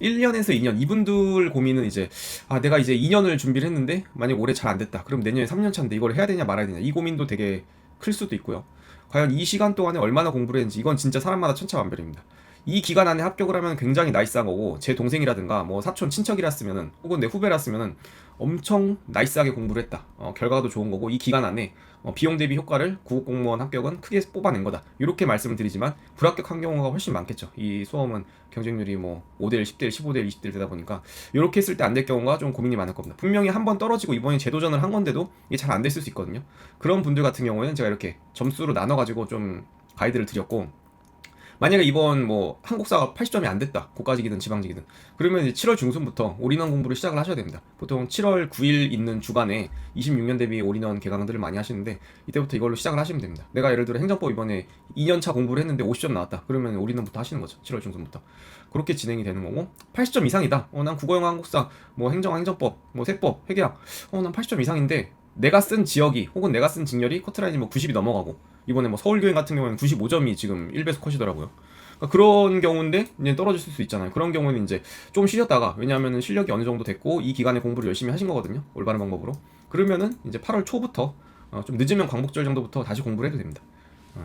1년에서 2년 이분들 고민은 이제 아 내가 이제 2년을 준비를 했는데 만약 올해 잘 안 됐다. 그럼 내년에 3년 차인데 이걸 해야 되냐 말아야 되냐 이 고민도 되게 클 수도 있고요. 과연 이 시간 동안에 얼마나 공부를 했는지 이건 진짜 사람마다 천차만별입니다. 이 기간 안에 합격을 하면 굉장히 나이스한 거고 제 동생이라든가 뭐 사촌 친척이랐으면은 혹은 내 후배랐으면은 엄청 나이스하게 공부를 했다. 어, 결과도 좋은 거고 이 기간 안에 어, 비용 대비 효과를 구급 공무원 합격은 크게 뽑아낸 거다. 이렇게 말씀을 드리지만 불합격한 경우가 훨씬 많겠죠. 이 수험은 경쟁률이 뭐 5대1, 10대1, 15대1, 20대1 되다 보니까 이렇게 했을 때 안 될 경우가 좀 고민이 많을 겁니다. 분명히 한 번 떨어지고 이번에 재도전을 한 건데도 이게 잘 안 됐을 수 있거든요. 그런 분들 같은 경우에는 제가 이렇게 점수로 나눠 가지고 좀 가이드를 드렸고 만약에 이번 뭐 한국사가 80점이 안 됐다. 고까지기든 지방직이든. 그러면 이제 7월 중순부터 올인원 공부를 시작을 하셔야 됩니다. 보통 7월 9일 있는 주간에 26년 대비 올인원 개강들을 많이 하시는데 이때부터 이걸로 시작을 하시면 됩니다. 내가 예를 들어 행정법 이번에 2년차 공부를 했는데 50점 나왔다. 그러면 올인원부터 하시는 거죠. 7월 중순부터. 그렇게 진행이 되는 거고 80점 이상이다. 어 난 국어 영어 한국사 뭐 행정 행정법 뭐 세법 회계학. 어 난 80점 이상인데 내가 쓴 지역이 혹은 내가 쓴 직렬이 커트라인이 뭐 90이 넘어가고 이번에 뭐 서울교행 같은 경우에는 95점이 지금 1배속 컷이더라고요. 그러니까 그런 경우인데 이제 떨어질 수 있잖아요. 그런 경우는 이제 좀 쉬셨다가 왜냐하면 실력이 어느 정도 됐고 이 기간에 공부를 열심히 하신 거거든요. 올바른 방법으로. 그러면은 이제 8월 초부터 어, 좀 늦으면 광복절 정도부터 다시 공부를 해도 됩니다.